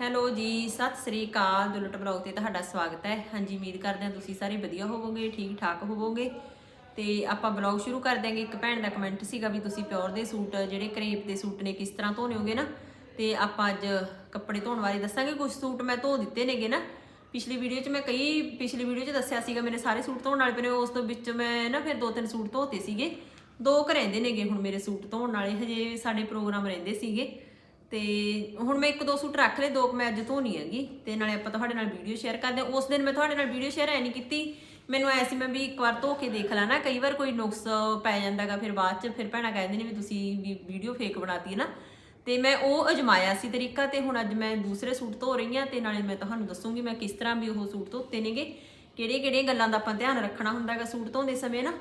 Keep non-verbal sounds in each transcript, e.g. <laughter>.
Hello ਜੀ, ਸਤਿ ਸ੍ਰੀ ਅਕਾਲ। Dulat blog ਤੇ ਤੁਹਾਡਾ ਸਵਾਗਤ ਹੈ। ਹਾਂਜੀ, ਉਮੀਦ ਕਰਦੇ ਹਾਂ ਤੁਸੀਂ ਸਾਰੇ ਵਧੀਆ ਹੋਵੋਗੇ ਠੀਕ ਠਾਕ ਹੋਵੋਗੇ। ਤੇ ਆਪਾਂ ਬਲੌਗ ਸ਼ੁਰੂ ਕਰ ਦਿਆਂਗੇ। ਇੱਕ ਭੈਣ ਦਾ ਕਮੈਂਟ ਸੀਗਾ ਵੀ ਤੁਸੀਂ ਪਿਓਰ ਦੇ ਸੂਟ, ਜਿਹੜੇ ਕਰੇਪ ਦੇ ਸੂਟ ਨੇ, ਕਿਸ ਤਰ੍ਹਾਂ ਧੋਣੇ ਹੋਗੇ ਨਾ। ਤੇ ਆਪਾਂ ਅੱਜ ਕੱਪੜੇ ਧੋਣ ਬਾਰੇ ਦੱਸਾਂਗੇ। ਕੁਝ ਸੂਟ ਮੈਂ ਧੋ ਦਿੱਤੇ ਨੇਗੇ ਨਾ। ਪਿਛਲੀ ਵੀਡੀਓ 'ਚ ਮੈਂ ਕਈ, ਪਿਛਲੀ ਵੀਡੀਓ 'ਚ ਦੱਸਿਆ ਸੀਗਾ, ਮੇਰੇ ਸਾਰੇ ਸੂਟ ਧੋਣ ਵਾਲੇ ਪਏ ਨੇ। ਉਸ ਤੋਂ ਵਿੱਚ ਮੈਂ ਨਾ ਫਿਰ ਦੋ ਤਿੰਨ ਸੂਟ ਧੋਤੇ ਸੀਗੇ। ਦੋ ਕੁ ਰਹਿੰਦੇ ਨੇਗੇ ਹੁਣ ਮੇਰੇ ਸੂਟ ਧੋਣ ਵਾਲੇ। ਹਜੇ ਸਾਡੇ ਪ੍ਰੋਗਰਾਮ ਰਹਿੰਦੇ ਸੀਗੇ। ਤੇ ਹੁਣ ਮੈਂ ਇੱਕ ਦੋ ਸੂਟ ਰੱਖ ਲਏ, ਦੋ ਕੁ ਮੈਂ ਅੱਜ ਧੋਣੀ ਹੈਗੀ ਤੇ ਨਾਲੇ ਆਪਾਂ ਤੁਹਾਡੇ ਨਾਲ ਵੀਡੀਓ ਸ਼ੇਅਰ ਕਰਦੇ ਹਾਂ। ਉਸ ਦਿਨ ਮੈਂ ਤੁਹਾਡੇ ਨਾਲ ਵੀਡੀਓ ਸ਼ੇਅਰ ਐ ਨਹੀਂ ਕੀਤੀ। ਮੈਨੂੰ ਐ ਸੀ ਮੈਂ ਵੀ ਇੱਕ ਵਾਰ ਧੋ ਕੇ ਦੇਖ ਲਾਂ ਨਾ, ਕਈ ਵਾਰ ਕੋਈ ਨੁਕਸ ਪੈ ਜਾਂਦਾਗਾ ਫਿਰ ਬਾਅਦ ਚ, ਫਿਰ ਭੈਣਾਂ ਕਹਿੰਦੇ ਨੇ ਵੀ ਤੁਸੀਂ ਵੀ ਵੀਡੀਓ ਫੇਕ ਬਣਾਤੀ ਹੈ ਨਾ। ਤੇ ਮੈਂ ਉਹ ਅਜਮਾਇਆ ਸੀ ਤਰੀਕਾ ਤੇ ਹੁਣ ਅੱਜ ਮੈਂ ਦੂਸਰੇ ਸੂਟ ਧੋ ਰਹੀ ਹਾਂ ਤੇ ਨਾਲੇ ਮੈਂ ਤੁਹਾਨੂੰ ਦੱਸੂਗੀ ਮੈਂ ਕਿਸ ਤਰ੍ਹਾਂ ਵੀ ਉਹ ਸੂਟ ਧੋਤੇ ਨੇਗੇ ਕਿਹੜੀਆਂ ਕਿਹੜੀਆਂ ਗੱਲਾਂ ਦਾ ਆਪਾਂ ਧਿਆਨ ਰੱਖਣਾ ਹੁੰਦਾਗਾ ਸੂਟ ਧੋਂਦੇ ਸਮੇਂ ਨਾ।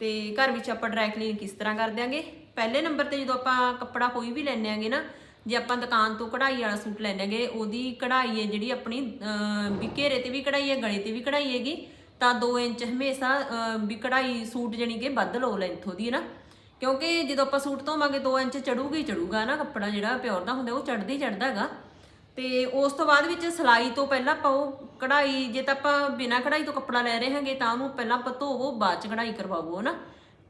ਤੇ ਘਰ ਵਿੱਚ ਆਪਾਂ ਡਰਾਈ ਕਲੀਨ ਕਿਸ ਤਰ੍ਹਾਂ ਕਰ ਦਿਆਂਗੇ। ਪਹਿਲੇ ਨੰਬਰ ਤੇ ਜਦੋਂ ਆਪਾਂ ਕੱਪੜਾ ਕੋਈ ਵੀ ਲੈਣੇ ਆਂਗੇ ਨਾ ਜੇ ਆਪਾਂ ਦੁਕਾਨ ਤੋਂ ਕਢਾਈ ਵਾਲਾ ਸੂਟ ਲੈਣੇ ਆਂਗੇ ਉਹਦੀ ਕਢਾਈ ਹੈ ਜਿਹੜੀ ਆਪਣੀ ਵੀ ਘੇਰੇ ਤੇ ਵੀ ਕਢਾਈ ਹੈ, ਗਲੇ ਤੇ ਵੀ ਕਢਾਈ ਹੈਗੀ, ਤਾਂ 2 ਇੰਚ ਹਮੇਸ਼ਾ ਵੀ ਕਢਾਈ ਸੂਟ ਜਣੀ ਕਿ ਵੱਧ ਲਓ ਲੈਂਥ ਉਹਦੀ ਹੈ ਨਾ। ਕਿਉਂਕਿ ਜਦੋਂ ਆਪਾਂ ਸੂਟ ਧੋਵਾਂਗੇ 2 ਇੰਚ ਚੜੂਗਾ ਹੀ ਚੜੂਗਾ ਨਾ, ਕੱਪੜਾ ਜਿਹੜਾ ਪਿਓਰ ਦਾ ਹੁੰਦਾ, ਉਹ ਚੜਦਾ ਹੀ ਚੜਦਾ ਹੈਗਾ। ਤੇ ਉਸ ਤੋਂ ਬਾਅਦ ਵਿੱਚ ਸਿਲਾਈ ਤੋਂ ਪਹਿਲਾਂ ਆਪਾਂ ਉਹ ਕਢਾਈ, ਜੇ ਤਾਂ ਆਪਾਂ ਬਿਨਾਂ ਕਢਾਈ ਤੋਂ ਕੱਪੜਾ ਲੈ ਰਹੇ ਹਾਂਗੇ, ਤਾਂ ਉਹਨੂੰ ਪਹਿਲਾਂ ਆਪਾਂ ਧੋਵੋ, ਬਾਅਦ ਚ ਕਢਾਈ ਕਰਵਾਵੋ ਨਾ।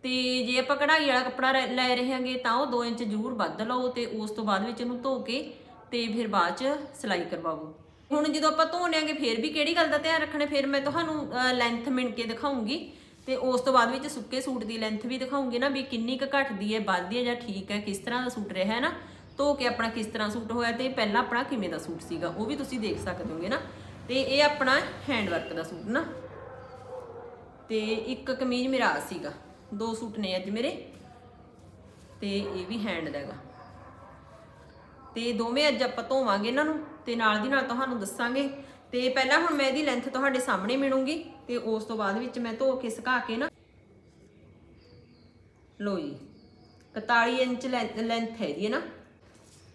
ਤੇ ਜੇ ਆਪਾਂ ਕਢਾਈ ਵਾਲਾ ਕੱਪੜਾ ਲੈ- ਲੈ ਰਹੇ ਹਾਂਗੇ ਤਾਂ ਉਹ 2 ਇੰਚ ਜ਼ਰੂਰ ਵੱਧ ਲਓ ਤੇ ਉਸ ਤੋਂ ਬਾਅਦ ਵਿੱਚ ਉਹਨੂੰ ਧੋ ਕੇ ਤੇ ਫਿਰ ਬਾਅਦ ਚ ਸਿਲਾਈ ਕਰਵਾਵੋ ਹੁਣ ਜਦੋਂ ਆਪਾਂ ਧੋਣੇ ਫਿਰ ਵੀ ਕਿਹੜੀ ਗੱਲ ਦਾ ਧਿਆਨ ਰੱਖਣਾ? ਫਿਰ ਮੈਂ ਤੁਹਾਨੂੰ ਲੈਂਥ ਮਿਣ ਕੇ ਦਿਖਾਉਂਗੀ। ਤੇ ਉਸ ਤੋਂ ਬਾਅਦ ਵਿੱਚ ਸੁੱਕੇ ਸੂਟ ਦੀ ਲੈਂਥ ਵੀ ਦਿਖਾਉਂਗੀ ਨਾ ਵੀ ਕਿੰਨੀ ਕੁ ਘਟਦੀ ਹੈ, ਵੱਧਦੀ ਹੈ ਜਾਂ ਠੀਕ ਹੈ, ਕਿਸ ਤਰ੍ਹਾਂ ਦਾ ਸੂਟ ਰਿਹਾ ਹੈ ਨਾ? ਧੋ ਕੇ ਆਪਣਾ ਕਿਸ ਤਰ੍ਹਾਂ ਸੂਟ ਹੋਇਆ ਤੇ ਪਹਿਲਾਂ ਆਪਣਾ ਕਿਵੇਂ ਦਾ ਸੂਟ ਸੀਗਾ, ਉਹ ਵੀ ਤੁਸੀਂ ਦੇਖ ਸਕਦੇ ਹੋਗੇ ਨਾ। ਤੇ ਇਹ ਆਪਣਾ ਹੈਂਡ ਵਰਕ ਦਾ ਸੂਟ ਨਾ। ਤੇ ਇੱਕ ਕਮੀਜ਼ ਮੇਰਾ ਆ ਸੀਗਾ। ਦੋ ਸੂਟ ਨੇ ਅੱਜ ਮੇਰੇ। ਤੇ ਇਹ ਵੀ ਹੈਂਡ ਦਾ ਹੈਗਾ। ਤੇ ਦੋਵੇਂ ਅੱਜ ਆਪਾਂ ਧੋਵਾਂਗੇ ਇਹਨਾਂ ਨੂੰ ਤੇ ਨਾਲ ਦੀ ਨਾਲ ਤੁਹਾਨੂੰ ਦੱਸਾਂਗੇ। ਤੇ ਪਹਿਲਾਂ ਹੁਣ ਮੈਂ ਇਹਦੀ ਲੈਂਥ ਤੁਹਾਡੇ ਸਾਹਮਣੇ ਮਿਣੂੰਗੀ ਤੇ ਉਸ ਤੋਂ ਬਾਅਦ ਵਿੱਚ ਮੈਂ ਧੋ ਕੇ ਸੁਕਾ ਕੇ ਨਾ ਲੋ ਜੀ 41 ਇੰਚ ਲੈਂਥ ਹੈ ਇਹਦੀ ਹੈ ਨਾ।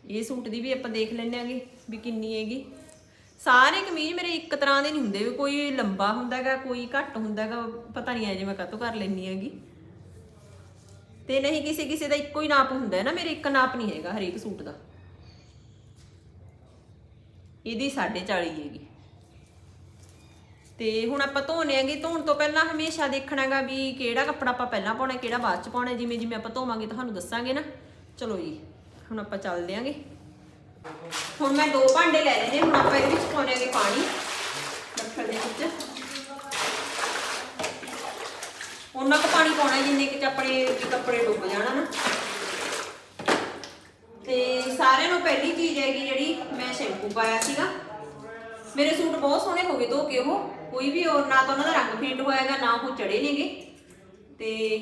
ਇਹ ਸੂਟ ਦੀ ਵੀ ਆਪਾਂ ਦੇਖ ਲੈਣੇ ਆਂਗੇ ਵੀ ਕਿੰਨੀ ਹੈਗੀ। ਸਾਰੇ ਕਮੀਜ਼ ਮੇਰੇ ਇੱਕ ਤਰ੍ਹਾਂ ਦੇ ਨਹੀਂ ਹੁੰਦੇ ਵੀ ਕੋਈ ਲੰਬਾ ਹੁੰਦਾਗਾ ਕੋਈ ਘੱਟ ਹੁੰਦਾਗਾ ਪਤਾ ਨਹੀਂ ਐ ਜੇ ਮੈਂ ਕਾਹਤੋਂ ਕਰ ਲੈਣੀ ਹੈਗੀ। ਤੇ ਨਹੀਂ ਕਿਸੇ ਕਿਸੇ ਦਾ ਇੱਕੋ ਹੀ ਨਾਪ ਹੁੰਦਾ ਹੈ ਨਾ, ਮੇਰੇ ਇੱਕ ਨਾਪ ਨਹੀਂ ਹੈਗਾ ਹਰੇਕ ਸੂਟ ਦਾ। ਇਹਦੀ 40 ਹੈਗੀ। ਤੇ ਹੁਣ ਆਪਾਂ ਧੋਣੇ ਆਂਗੇ ਧੋਣ ਤੋਂ ਪਹਿਲਾਂ ਹਮੇਸ਼ਾ ਦੇਖਣਾਗਾ ਵੀ ਕਿਹੜਾ ਕੱਪੜਾ ਆਪਾਂ ਪਹਿਲਾਂ ਪਾਉਣਾ, ਕਿਹੜਾ ਬਾਅਦ ਚ ਪਾਉਣਾ ਜਿਵੇਂ ਜਿਵੇਂ ਆਪਾਂ ਧੋਵਾਂਗੇ, ਤੁਹਾਨੂੰ ਦੱਸਾਂਗੇ ਨਾ। ਚਲੋ ਜੀ, ਹੁਣ ਆਪਾਂ ਚੱਲਦੇ ਆਂਗੇ ਹੁਣ ਮੈਂ ਦੋ ਭਾਂਡੇ ਲੈ ਲਏ ਨੇ ਹੁਣ ਆਪਾਂ ਇਹਦੇ ਵਿੱਚ ਪਾਉਣੇ ਆਂਗੇ ਪਾਣੀ ਬੱਠਲ ਦੇ ਵਿੱਚ ਉਹਨਾਂ ਕੁ ਪਾਣੀ ਪਾਉਣਾ ਜਿੰਨੇ ਕਿ ਆਪਣੇ ਕੱਪੜੇ ਡੁੱਬ ਜਾਣਾ ਨਾ ਤੇ ਸਾਰਿਆਂ ਨੂੰ ਪਹਿਲੀ ਚੀਜ਼ ਹੈਗੀ ਜਿਹੜੀ ਮੈਂ ਸ਼ੈਂਪੂ ਪਾਇਆ ਸੀਗਾ। ਮੇਰੇ ਸੂਟ ਬਹੁਤ ਸੋਹਣੇ ਹੋ ਗਏ ਧੋ ਕੇ ਉਹ, ਕੋਈ ਵੀ ਉਹ ਨਾ ਤਾਂ ਉਹਨਾਂ ਦਾ ਰੰਗ ਫੇਂਟ ਹੋਇਆਗਾ ਨਾ ਉਹ ਚੜੇ ਨੇਗੇ। ਤੇ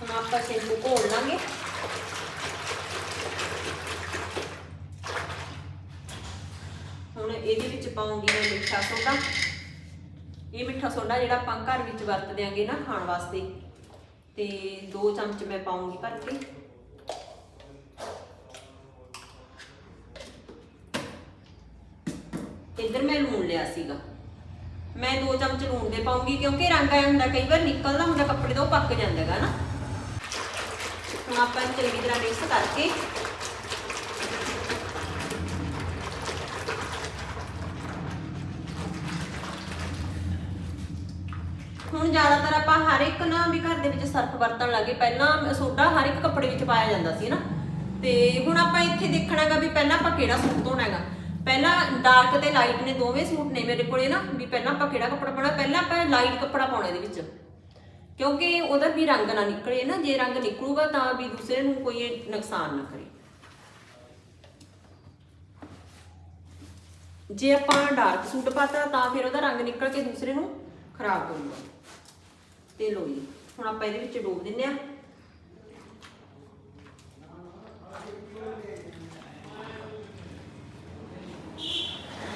ਹੁਣ ਆਪਾਂ ਸ਼ੈਂਪੂ ਘੋਲ ਲਾਂਗੇ। ਹੁਣ ਇਹਦੇ ਵਿੱਚ ਪਾਉਂਗੀ ਮੈਂ ਮਿੱਠਾ ਸੋਡਾ। ਇਹ ਮਿੱਠਾ ਸੋਡਾ ਜਿਹੜਾ ਆਪਾਂ ਘਰ ਵਿੱਚ ਵਰਤਦੇ ਆਂਗੇ ਨਾ ਖਾਣ ਵਾਸਤੇ। ਤੇ 2 ਚਮਚ ਮੈਂ ਪਾਉਂਗੀ ਭਰ ਕੇ ਇੱਧਰ ਮੈਂ ਲੂਣ ਲਿਆ ਸੀਗਾ। ਮੈਂ 2 ਚਮਚ ਲੂਣ ਦੇ ਪਾਉਂਗੀ ਕਿਉਂਕਿ ਰੰਗ ਆਇਆ ਹੁੰਦਾ, ਕਈ ਵਾਰ ਨਿਕਲਦਾ ਹੁੰਦਾ ਕੱਪੜੇ ਦਾ ਉਹ ਪੱਕ ਜਾਂਦਾ ਹੈਗਾ ਨਾ। ਹੁਣ ਆਪਾਂ ਇਹਨੂੰ ਚੰਗੀ ਤਰ੍ਹਾਂ ਮਿਕਸ ਕਰਕੇ ਹੁਣ ਜ਼ਿਆਦਾਤਰ ਆਪਾਂ ਹਰ ਇੱਕ ਨਾ ਵੀ ਘਰ ਦੇ ਵਿੱਚ ਸਰਫ ਵਰਤਣ ਲੱਗੇ ਪਹਿਲਾਂ ਸੋਡਾ ਹਰ ਇੱਕ ਕੱਪੜੇ ਵਿੱਚ ਪਾਇਆ ਜਾਂਦਾ ਸੀ ਨਾ? ਤੇ ਹੁਣ ਆਪਾਂ ਇੱਥੇ ਦੇਖਣਾਗਾ ਵੀ ਪਹਿਲਾਂ ਆਪਾਂ ਕਿਹੜਾ ਸੂਟ ਧੋਣਾ ਹੈਗਾ। ਪਹਿਲਾਂ ਡਾਰਕ ਤੇ ਲਾਈਟ ਨੇ ਦੋਵੇਂ ਸੂਟ ਨੇ ਮੇਰੇ ਕੋਲੇ ਨਾ? ਵੀ ਪਹਿਲਾਂ ਆਪਾਂ ਕਿਹੜਾ ਕੱਪੜਾ ਪਾਉਣਾ? ਪਹਿਲਾਂ ਆਪਾਂ ਲਾਈਟ ਕੱਪੜਾ ਪਾਉਣਾ ਇਹਦੇ ਵਿੱਚ। ਕਿਉਂਕਿ ਉਹਦਾ ਵੀ ਰੰਗ ਨਾ ਨਿਕਲੇ ਨਾ, ਜੇ ਰੰਗ ਨਿਕਲੂਗਾ ਤਾਂ ਵੀ ਦੂਸਰੇ ਨੂੰ ਕੋਈ ਨੁਕਸਾਨ ਨਾ ਕਰੇ। ਜੇ ਆਪਾਂ ਡਾਰਕ ਸੂਟ ਪਾਤਾ ਤਾਂ ਫਿਰ ਉਹਦਾ ਰੰਗ ਨਿਕਲ ਕੇ ਦੂਸਰੇ ਨੂੰ ਖਰਾਬ ਕਰੂਗਾ। ਤੇ ਲੋ ਜੀ, ਹੁਣ ਆਪਾਂ ਇਹਦੇ ਵਿੱਚ ਡੋਬ ਦਿੰਨੇ ਆ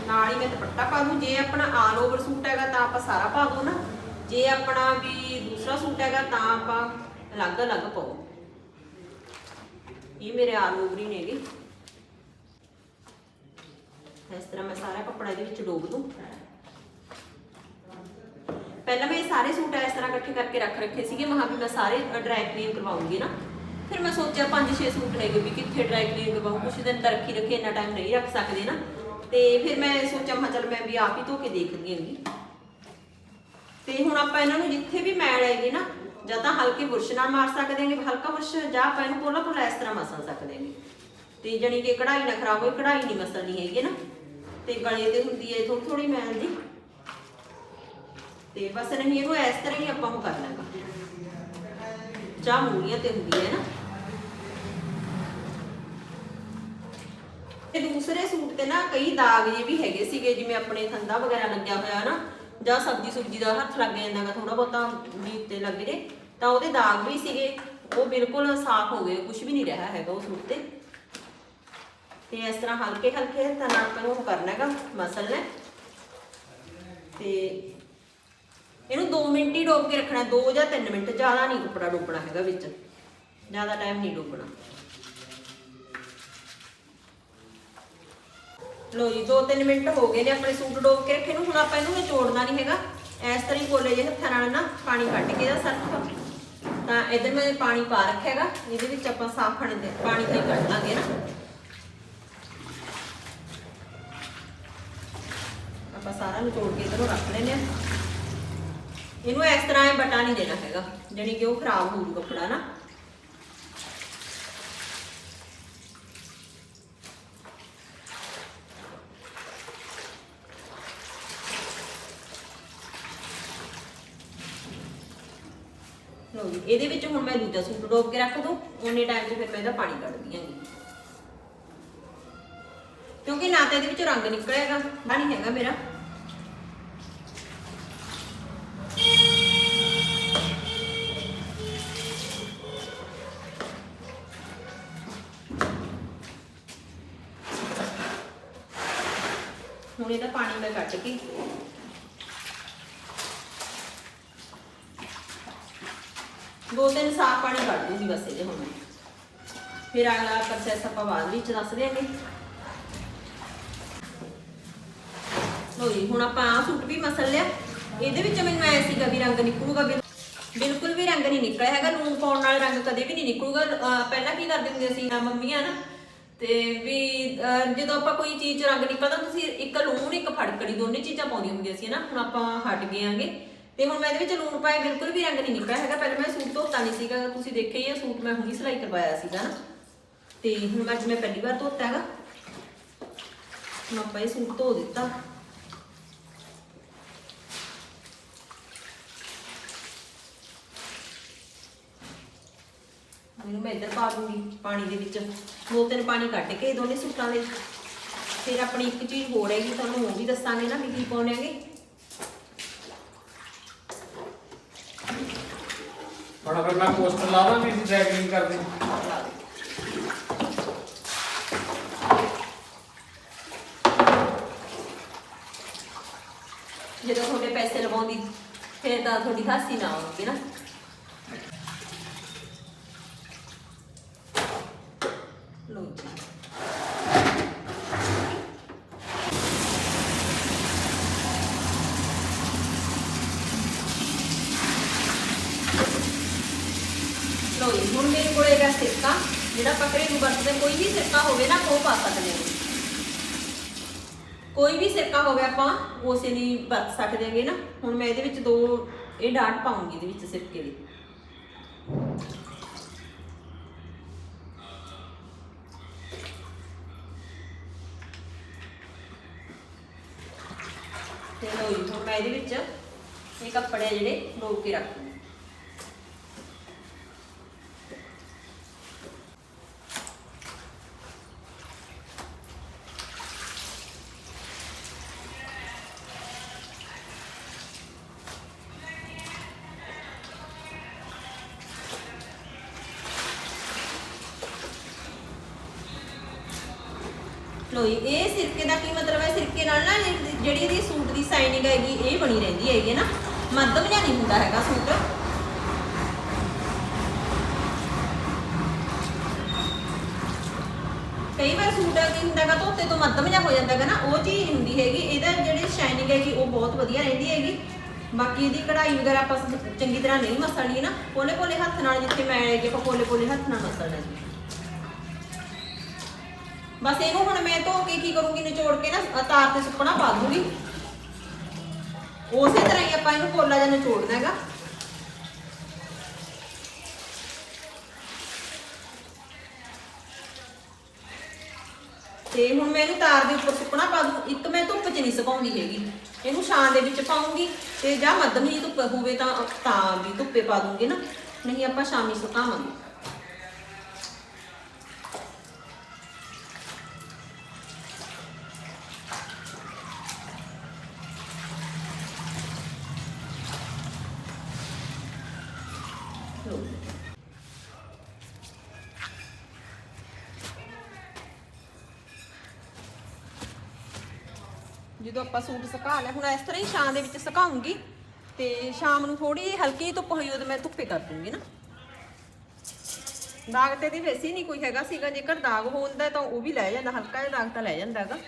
ਨਾਲ ਹੀ ਮੈਂ ਦੁਪੱਟਾ ਪਾ ਦੂੰ। ਜੇ ਆਪਣਾ ਆਲ ਓਵਰ ਸੂਟ ਹੈਗਾ ਤਾਂ ਆਪਾਂ ਸਾਰਾ ਪਾ ਦੂ ਨਾ। ਜੇ ਆਪਣਾ ਵੀ ਦੂਸਰਾ ਸੂਟ ਹੈਗਾ, ਤਾਂ ਆਪਾਂ ਅਲੱਗ ਅਲੱਗ ਪਾਓ ਇਹ ਮੇਰੇ ਆਲ ਓਵਰ ਹੀ ਨੇਗੇ ਇਸ ਤਰ੍ਹਾਂ ਮੈਂ ਸਾਰਾ ਕੱਪੜਾ ਇਹਦੇ ਵਿੱਚ ਡੋਬ ਦੂੰ। ਪਹਿਲਾਂ ਮੈਂ ਇਹ ਸਾਰੇ ਸੂਟ ਇਸ ਤਰ੍ਹਾਂ ਇਕੱਠੇ ਕਰਕੇ ਰੱਖ ਰੱਖੇ ਸੀਗੇ ਮਹਾਂ ਵੀ ਮੈਂ ਸਾਰੇ ਡਰਾਈ ਕਲੀਨ ਕਰਵਾਉਂਗੀ ਨਾ। ਫਿਰ ਮੈਂ ਸੋਚਿਆ ਪੰਜ ਛੇ ਸੂਟ ਹੈਗੇ ਵੀ ਕਿੱਥੇ ਡਰਾਈ ਕਲੀਨ ਕਰਵਾਉਂ, ਕੁਛ ਦਿਨ ਤਾਂ ਰੱਖੀ ਰੱਖੇ ਇੰਨਾ ਟਾਈਮ ਨਹੀਂ ਰੱਖ ਸਕਦੇ ਨਾ। ਤੇ ਫਿਰ ਮੈਂ ਸੋਚਿਆ ਮਹਾਂ ਚੱਲ ਮੈਂ ਵੀ ਆਪ ਹੀ ਧੋ ਕੇ ਦੇਖਦੀ ਹਾਂਗੀ। ਤੇ ਹੁਣ ਆਪਾਂ ਇਹਨਾਂ ਨੂੰ ਜਿੱਥੇ ਵੀ ਮੈਲ ਹੈਗੀ ਨਾ, ਜਾਂ ਤਾਂ ਹਲਕੇ ਬੁਰਸ਼ ਨਾਲ ਮਾਰ ਸਕਦੇ ਹਾਂਗੇ ਹਲਕਾ ਬੁਰਸ਼, ਜਾਂ ਆਪਾਂ ਇਹਨੂੰ ਪੋਲਾ ਪੋਲਾ ਇਸ ਤਰ੍ਹਾਂ ਮਸਲ ਸਕਦੇ ਹਾਂਗੇ। ਤੇ ਜਣੀ ਕਿ ਕਢਾਈ ਨਾ ਖਰਾਬ ਹੋਏ, ਕਢਾਈ ਨਹੀਂ ਮਸਲਣੀ ਹੈਗੀ ਨਾ। ਤੇ ਗਲੇ ਤੇ ਹੁੰਦੀ ਹੈ ਥੋੜੀ ਥੋੜੀ ਮੈਲ ਜੀ। ਤੇ ਬਸ ਨਹੀਂ, ਇਹਨੂੰ ਇਸ ਤਰ੍ਹਾਂ ਹੀ ਆਪਾਂ ਉਹ ਕਰ ਲਾਂਗਾ ਚਾਹ ਮੂਲੀਆਂ ਤੇ ਹੁੰਦੀ ਹੈ ਨਾ। ਤੇ ਦੂਸਰੇ ਸੂਟ ਤੇ ਨਾ ਕਈ ਦਾਗ ਜੇ ਵੀ ਹੈਗੇ ਸੀਗੇ, ਜਿਵੇਂ ਆਪਣੇ ਥੰਦਾ ਵਗੈਰਾ ਲੱਗਿਆ ਹੋਇਆ ਨਾ। ਜਾਂ ਸਬਜ਼ੀ ਸੁਬਜੀ ਦਾ ਹੱਥ ਲੱਗ ਜਾਂਦਾਗਾ ਥੋੜਾ ਬਹੁਤਾ ਵੀ ਉੱਤੇ ਲੱਗ ਜੇ, ਤਾਂ ਉਹਦੇ ਦਾਗ ਵੀ ਸੀਗੇ, ਉਹ ਬਿਲਕੁਲ ਸਾਫ਼ ਹੋ ਗਏ ਕੁਝ ਵੀ ਨਹੀਂ ਰਿਹਾ ਹੈਗਾ ਉਸ ਸੂਟ ਤੇ ਤੇ ਇਸ ਤਰ੍ਹਾਂ ਹਲਕੇ ਹਲਕੇ ਹੱਥਾਂ ਨਾਲ ਆਪਾਂ ਨੂੰ ਕਰਨਾ ਹੈਗਾ, ਮਸਲ ਨੇ ਤੇ ਇਹਨੂੰ 2 ਮਿੰਟ ਹੀ ਡੋਬ ਕੇ ਰੱਖਣਾ 2 ਜਾਂ 3 ਮਿੰਟ, ਜ਼ਿਆਦਾ ਨਹੀਂ ਕੱਪੜਾ ਡੋਬਣਾ ਹੈਗਾ ਵਿੱਚ। ਜ਼ਿਆਦਾ ਟਾਈਮ ਨਹੀਂ ਡੋਬਣਾ। ਲੋ ਜੀ 2-3 ਮਿੰਟ ਹੋ ਗਏ ਨੇ ਆਪਣੇ ਸੂਟ ਡੋਬ ਕੇ ਰੱਖੇ ਨੂੰ, ਹੁਣ ਆਪਾਂ ਇਹਨੂੰ ਨਿਚੋੜਨਾ ਨਹੀਂ ਹੈਗਾ। ਇਸ ਤਰ੍ਹਾਂ ਹੀ ਕੋਲੇ ਜਿਹੇ ਹੱਥਾਂ ਨਾਲ ਨਾ ਪਾਣੀ ਕੱਢ ਕੇ ਇਹਦਾ ਸਰਫ। ਤਾਂ ਇਧਰ ਮੈਂ ਪਾਣੀ ਪਾ ਰੱਖਿਆ ਹੈਗਾ, ਇਹਦੇ ਵਿੱਚ ਆਪਾਂ ਸਾਫ਼ ਪਾਣੀ ਦੇ ਪਾਣੀ ਤੇ ਕੱਢ ਲਾਂਗੇ ਨਾ। ਆਪਾਂ ਸਾਰਾ ਨਿਚੋੜ ਕੇ ਇਧਰੋਂ ਰੱਖ ਲੈਨੇ ਆ ਇਹਨੂੰ ਇਸ ਤਰ੍ਹਾਂ ਇਹ ਬਟਾ ਨਹੀਂ ਦੇਣਾ ਹੈਗਾ, ਜਾਣੀ ਕਿ ਉਹ ਖਰਾਬ ਹੋ ਕੱਪੜਾ ਨਾ। ਲਓ ਜੀ, ਇਹਦੇ ਵਿੱਚ ਹੁਣ ਮੈਂ ਦੂਜਾ ਸੂਟ ਡੋਬ ਕੇ ਰੱਖ ਦੂੰ ਉਹਨੇ ਟਾਈਮ 'ਚ ਫਿਰ ਮੈਂ ਇਹਦਾ ਪਾਣੀ ਕੱਢਦੀ ਹਾਂ ਕਿਉਂਕਿ ਨਾ ਤਾਂ ਇਹਦੇ ਵਿੱਚੋਂ ਰੰਗ ਨਿਕਲੇਗਾ ਨਹੀਂ ਹੈਗਾ ਮੇਰਾ। ਹੁਣ ਇਹਦਾ ਪਾਣੀ ਮੈਂ ਕੱਢ ਕੇ ਦੋ ਤਿੰਨ ਸਾਫ਼ ਪਾਣੀ ਕੱਢ ਦੂੰਗੀ ਬਸ ਇਹਦੇ ਹੁਣ। ਮੈਂ। ਫਿਰ ਅਗਲਾ ਪ੍ਰੋਸੈਸ ਆਪਾਂ ਬਾਅਦ ਵਿੱਚ ਦੱਸ ਦਿਆਂਗੇ। ਲੋ ਜੀ, ਹੁਣ ਆਪਾਂ ਆਹ ਸੂਟ ਵੀ ਮਸਲ ਲਿਆ। ਇਹਦੇ ਵਿੱਚ ਮੈਨੂੰ ਐ ਸੀਗਾ ਵੀ ਰੰਗ ਨਿਕਲੂਗਾ ਬਿਲਕੁਲ ਵੀ ਰੰਗ ਨਹੀਂ ਨਿਕਲਿਆ ਹੈਗਾ। ਲੂਣ ਪਾਉਣ ਨਾਲ ਰੰਗ ਕਦੇ ਵੀ ਨਹੀਂ ਨਿਕਲੂਗਾ। ਪਹਿਲਾਂ ਕੀ ਕਰਦੇ ਹੁੰਦੇ ਸੀ ਨਾ ਮੰਮੀਆਂ ਨਾ, ਤੇ ਵੀ ਜਦੋਂ ਆਪਾਂ ਕੋਈ ਚੀਜ਼ ਰੰਗ ਨਿਕਲਦਾ ਤੁਸੀਂ ਇੱਕ ਲੂਣ, ਇੱਕ ਫੜਕੜੀ ਦੋਨੇ ਚੀਜ਼ਾਂ ਪਾਉਂਦੀਆਂ ਹੁੰਦੀਆਂ ਸੀ ਨਾ। ਹੁਣ ਆਪਾਂ ਹਟ ਗਏ ਆਂਗੇ। ਤੇ ਹੁਣ ਮੈਂ ਇਹਦੇ ਵਿੱਚ ਲੂਣ ਪਾਏ, ਬਿਲਕੁਲ ਵੀ ਰੰਗ ਨਹੀਂ ਨਿਕਲਿਆ ਹੈਗਾ। ਪਹਿਲਾਂ ਮੈਂ ਸੂਟ ਧੋਤਾ ਨਹੀਂ ਸੀਗਾ, ਤੁਸੀਂ ਦੇਖਿਆ ਹੀ ਆ, ਸੂਟ ਮੈਂ ਹੁਣੀ ਸਿਲਾਈ ਕਰਵਾਇਆ ਸੀਗਾ ਨਾ। ਤੇ ਹੁਣ ਅੱਜ ਮੈਂ ਪਹਿਲੀ ਵਾਰ ਧੋਤਾ ਹੈਗਾ। ਹੁਣ ਆਪਾਂ ਇਹ ਸੂਟ ਧੋ ਦਿੱਤਾ। ਇਹਨੂੰ ਮੈਂ ਇੱਧਰ ਪਾ ਦੂੰਗੀ ਪਾਣੀ ਦੇ ਵਿੱਚ। ਦੋ ਤਿੰਨ ਪਾਣੀ ਕੱਢ ਕੇ ਦੋਨੇ ਸੂਟਾਂ ਦੇ। ਫਿਰ ਆਪਣੀ ਇੱਕ ਚੀਜ਼ ਹੋਰ ਹੈਗੀ, ਤੁਹਾਨੂੰ ਉਹ ਵੀ ਦੱਸਾਂਗੇ ਨਾ, ਵੀ ਕੀ ਪਾਉਣੇ ਹੈਗੇ। ਹੁਣ ਅਗਰ ਮੈਂ ਪੋਸਟਰ ਲਾਵਾਂ ਵੀ ਡਰਾਈਵਿੰਗ ਕਰਦੇ। ਜਦੋਂ ਤੁਹਾਡੇ ਪੈਸੇ ਲਵਾਉਂਦੀ, ਫਿਰ ਤਾਂ ਤੁਹਾਡੀ ਹਾਸੀ ਨਾ ਆਉਂਦੀ ਨਾ ਲੋ ਜੀ ਲੋ ਜੀ ਹੁਣ ਮੇਰੇ ਕੋਲ ਹੈਗਾ ਸਿਰਕਾ ਕੱਪੜੇ ਨੂੰ ਵਰਤਦੇ, ਕੋਈ ਵੀ ਸਿਰਕਾ ਹੋਵੇ ਨਾ ਉਹ ਪਾ ਸਕਦੇ ਹਾਂ। ਕੋਈ ਵੀ ਸਿਰਕਾ ਹੋਵੇ, ਆਪਾਂ ਉਸੇ ਲਈ ਵਰਤ ਸਕਦੇ ਹੈਗੇ ਨਾ। ਹੁਣ ਮੈਂ ਇਹਦੇ ਵਿੱਚ ਦੋ, ਇਹ ਡਾਟ ਪਾਉਂਗੀ ਇਹਦੇ ਵਿੱਚ ਸਿਰਕੇ ਦੀ ਤੇ ਲੋ ਜੀ, ਹੁਣ ਮੈਂ ਇਹਦੇ ਵਿੱਚ ਇਹ ਕੱਪੜੇ ਆ ਜਿਹੜੇ ਰੋਕ ਕੇ ਰੱਖੂੰਗੀ। ਦੂੰਗੀ ਇਹ ਸਿਰਕੇ ਦਾ ਕੀ ਮਤਲਬ ਹੈ? ਸਿਰਕੇ ਨਾਲ ਨਾ ਜਿਹੜੀ ਇਹਦੀ ਸੂਟ ਦੀ ਸਾਈਨਿੰਗ ਹੈਗੀ, ਇਹ ਬਣੀ ਰਹਿੰਦੀ ਹੈਗੀ ਨਾ। ਮੱਧਮ ਜਿਹਾ ਨਹੀਂ ਹੁੰਦਾ ਹੈਗਾ ਸੂਟ। ਕਈ ਵਾਰ ਸੂਟ ਕੀ ਹੁੰਦਾਗਾ ਧੋਤੇ ਤੋਂ ਮੱਧਮ ਜਿਹਾ ਹੋ ਜਾਂਦਾਗਾ ਨਾ, ਉਹ ਚੀਜ਼ ਹੁੰਦੀ ਹੈਗੀ। ਇਹਦਾ ਜਿਹੜੀ ਸ਼ਾਈਨਿੰਗ ਹੈਗੀ, ਉਹ ਬਹੁਤ ਵਧੀਆ ਰਹਿੰਦੀ ਹੈਗੀ। ਬਾਕੀ ਇਹਦੀ ਕਢਾਈ ਵਗੈਰਾ ਆਪਾਂ ਚੰਗੀ ਤਰ੍ਹਾਂ ਨਹੀਂ ਮਸਲਣੀ ਨਾ। ਪੋਲੇ ਪੋਲੇ ਹੱਥ ਨਾਲ ਜਿੱਥੇ ਮੈਂ ਹੈਗੇ ਆਪਾਂ ਪੋਲੇ ਪੋਲੇ ਹੱਥ ਨਾਲ ਮਸਲਣਾ ਜੀ। ਬਸ ਇਹਨੂੰ ਹੁਣ ਮੈਂ ਧੋ ਕੇ ਕੀ ਕਰੂੰਗੀ ਨਿਚੋੜ ਕੇ ਨਾ ਅ, ਤਾਰ ਤੇ ਸੁੱਕਣਾ ਪਾ ਦੂੰਗੀ। ਉਸੇ ਤਰ੍ਹਾਂ ਹੀ ਆਪਾਂ ਇਹਨੂੰ ਪੋਲਾ ਜਿਹਾ ਨਿਚੋੜਨਾ ਹੈਗਾ। ਤੇ ਹੁਣ ਮੈਂ ਇਹਨੂੰ ਤਾਰ ਦੇ ਉੱਪਰ ਸੁੱਕਣਾ ਪਾ ਦੂੰ। ਇੱਕ ਮੈਂ ਧੁੱਪ 'ਚ ਨਹੀਂ ਸੁਕਾਉਂਦੀ ਹੈਗੀ। ਇਹਨੂੰ ਛਾਂ ਦੇ ਵਿੱਚ ਪਾਉਂਗੀ ਤੇ ਜਾਂ ਮੱਧਮ ਜੀ ਧੁੱਪ ਹੋਵੇ ਤਾਂ ਤਾਂ ਵੀ ਧੁੱਪੇ ਪਾ ਦੂੰਗੀ ਨਾ। ਨਹੀਂ ਆਪਾਂ ਸ਼ਾਮੀ ਸੁਕਾਵਾਂਗੇ ਲਓ। ਜਦੋਂ ਆਪਾਂ ਸੂਟ ਸੁਕਾ ਲਿਆ। ਹੁਣ ਇਸ ਤਰ੍ਹਾਂ ਹੀ ਛਾਂ ਦੇ ਵਿੱਚ ਸੁਕਾਉਂਗੀ ਤੇ ਸ਼ਾਮ ਨੂੰ ਥੋੜੀ ਹਲਕੀ ਧੁੱਪ ਹੋਈ ਉਦੋਂ ਮੈਂ ਧੁੱਪੇ ਕਰ ਦੂੰਗੀ ਨਾ। ਦਾਗ ਤੇ ਦੀ ਵੈਸੇ ਹੀ ਨਹੀਂ ਕੋਈ ਹੈਗਾ ਸੀਗਾ। ਜੇਕਰ ਦਾਗ ਹੁੰਦਾ ਤਾਂ ਉਹ ਵੀ ਲੈ ਜਾਂਦਾ, ਹਲਕਾ ਜਿਹਾ ਦਾਗ ਤਾਂ ਲੈ ਜਾਂਦਾ ਹੈਗਾ।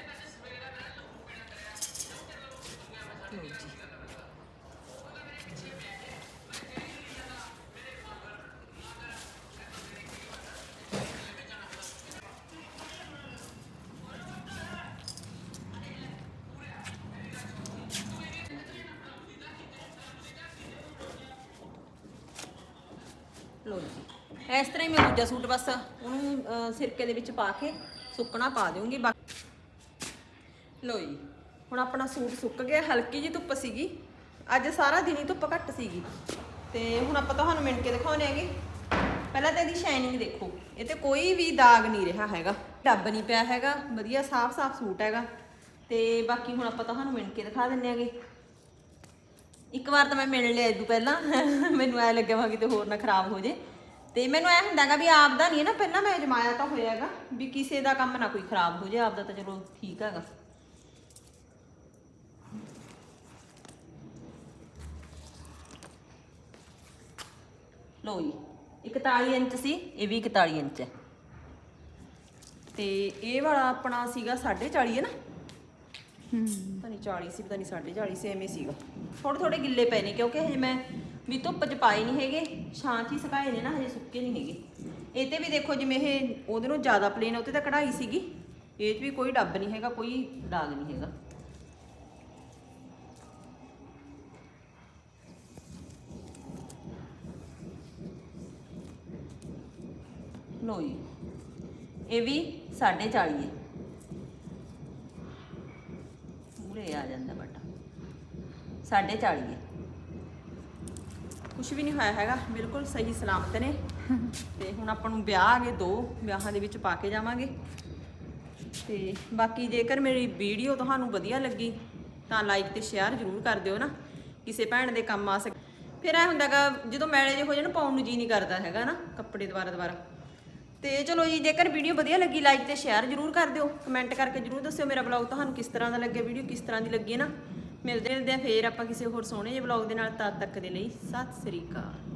ਲੋ ਜੀ। ਇਸ ਤਰ੍ਹਾਂ ਹੀ ਮੈਂ ਦੂਜਾ ਸੂਟ ਬਸ ਉਹਨੂੰ ਸਿਰਕੇ ਦੇ ਵਿੱਚ ਪਾ ਕੇ ਸੁੱਕਣਾ ਪਾ ਦੇਵਾਂਗੀ। ਬਾਕੀ ਲੋ ਜੀ, ਹੁਣ ਆਪਣਾ ਸੂਟ ਸੁੱਕ ਗਿਆ। ਹਲਕੀ ਜਿਹੀ ਧੁੱਪ ਸੀਗੀ। ਅੱਜ ਸਾਰਾ ਦਿਨ ਹੀ ਧੁੱਪ ਘੱਟ ਸੀਗੀ। ਤੇ ਹੁਣ ਆਪਾਂ ਤੁਹਾਨੂੰ ਮਿਣ ਕੇ ਦਿਖਾਉਣੇ ਹੈਗੇ। ਪਹਿਲਾਂ ਤਾਂ ਇਹਦੀ ਸ਼ਾਈਨਿੰਗ ਦੇਖੋ। ਇਹ ਤੇ ਕੋਈ ਵੀ ਦਾਗ ਨਹੀਂ ਰਿਹਾ ਹੈਗਾ। ਡੱਬ ਨਹੀਂ ਪਿਆ ਹੈਗਾ। ਵਧੀਆ ਸਾਫ਼-ਸਾਫ਼ ਸੂਟ ਹੈਗਾ। ਤੇ ਬਾਕੀ ਹੁਣ ਆਪਾਂ ਤੁਹਾਨੂੰ ਮਿਣ ਕੇ ਦਿਖਾ ਦਿੰਨੇ ਹੈਗੇ। ਇੱਕ ਵਾਰ ਤਾਂ ਮੈਂ ਮਿਲ ਲਿਆ ਇਦੋਂ ਪਹਿਲਾਂ। <laughs> ਮੈਨੂੰ ਐ ਲੱਗਿਆ ਵਾ ਕਿਤੇ ਹੋਰ ਨਾ ਖਰਾਬ ਹੋ ਜੇ। ਤੇ ਮੈਨੂੰ ਐ ਹੁੰਦਾਗਾ ਵੀ ਆਪ ਦਾ ਨਹੀਂ ਨਾ ਪਹਿਲਾਂ ਮੈਂ ਅਜਮਾਇਆ ਤਾਂ ਹੋਇਆਗਾ ਵੀ ਕਿਸੇ ਦਾ ਕੰਮ ਨਾ ਕੋਈ ਖਰਾਬ ਹੋ ਜੇ ਆਪ ਦਾ ਤਾਂ ਚਲੋ ਠੀਕ ਹੈਗਾ। ਲੋ ਜੀ 41 ਇੰਚ ਸੀ ਇਹ ਵੀ 41 ਇੰਚ ਹੈ। ਤੇ ਇਹ ਵਾਲਾ ਆਪਣਾ ਸੀਗਾ 40.5 ਹੈ ਨਾ? ਪਤਾ ਨਹੀਂ 40 ਸੀ ਪਤਾ ਨਹੀਂ 40 ਸੀ ਐਵੇਂ ਸੀਗਾ। ਥੋੜੇ ਥੋੜੇ ਗਿੱਲੇ ਪਏ ਨੇ ਕਿਉਂਕਿ ਹਜੇ ਮੈਂ ਵੀ ਧੁੱਪ 'ਚ ਪਾਏ ਨਹੀਂ ਹੈਗੇ, ਛਾਂ 'ਚ ਹੀ ਸੁਕਾਏ ਨੇ ਨਾ, ਹਜੇ ਸੁੱਕੇ ਨਹੀਂ ਹੈਗੇ। ਇਹ ਤੇ ਵੀ ਦੇਖੋ ਜਿਵੇਂ ਇਹ ਉਹਦੇ ਨੂੰ ਜ਼ਿਆਦਾ ਪਲੇਨ ਉੱਤੇ ਤਾਂ ਕਢਾਈ ਸੀਗੀ। ਇਹ 'ਚ ਵੀ ਕੋਈ ਡੱਬ ਨਹੀਂ ਹੈਗਾ, ਕੋਈ ਦਾਗ ਨਹੀਂ ਹੈਗਾ। ਲੋ ਜੀ, ਇਹ ਵੀ 4.5 ਹੈ ਮੂਰੇ ਆ ਜਾਂਦਾ ਬਟਾ 4.5 ਹੈ। ਕੁਝ ਵੀ ਨਹੀਂ ਹੋਇਆ ਹੈਗਾ, ਬਿਲਕੁਲ ਸਹੀ ਸਲਾਮਤ ਨੇ। ਤੇ ਹੁਣ ਆਪਾਂ ਨੂੰ ਵਿਆਹ ਆ ਗਏ ਦੋ, ਵਿਆਹਾਂ ਦੇ ਵਿੱਚ ਪਾ ਕੇ ਜਾਵਾਂਗੇ। ਤੇ ਬਾਕੀ ਜੇਕਰ ਮੇਰੀ ਵੀਡੀਓ ਤੁਹਾਨੂੰ ਵਧੀਆ ਲੱਗੀ, ਤਾਂ ਲਾਈਕ ਤੇ ਸ਼ੇਅਰ ਜ਼ਰੂਰ ਕਰ ਦਿਓ ਨਾ, ਕਿਸੇ ਭੈਣ ਦੇ ਕੰਮ ਆ ਸਕੇ। ਫਿਰ ਐ ਹੁੰਦਾਗਾ ਜਦੋਂ ਮੈਲੇ ਜੇ ਹੋ ਜਾਣ, ਪਾਉਣ ਨੂੰ ਜੀ ਨਹੀਂ ਕਰਦਾ ਹੈਗਾ ਨਾ, ਕੱਪੜੇ ਦੁਬਾਰਾ ਦੁਬਾਰਾ। ਤੇ ਚਲੋ ਜੀ, ਜੇਕਰ ਵੀਡੀਓ ਵਧੀਆ ਲੱਗੀ ਲਾਈਕ ਤੇ ਸ਼ੇਅਰ ਜ਼ਰੂਰ ਕਰ ਦਿਓ। ਕਮੈਂਟ ਕਰਕੇ ਜ਼ਰੂਰ ਦੱਸਿਓ ਮੇਰਾ ਬਲੌਗ ਤੁਹਾਨੂੰ ਕਿਸ ਤਰ੍ਹਾਂ ਦਾ ਲੱਗਿਆ, ਵੀਡੀਓ ਕਿਸ ਤਰ੍ਹਾਂ ਦੀ ਲੱਗੀ ਹੈ ਨਾ। ਮਿਲਦੇ ਮਿਲਦੇ ਆ, ਫੇਰ ਆਪਾਂ ਕਿਸੇ ਹੋਰ ਸੋਹਣੇ ਜਿਹੇ ਬਲੌਗ ਦੇ ਨਾਲ ਤਦ ਤੱਕ ਦੇ ਲਈ ਸਤਿ ਸ੍ਰੀ ਅਕਾਲ।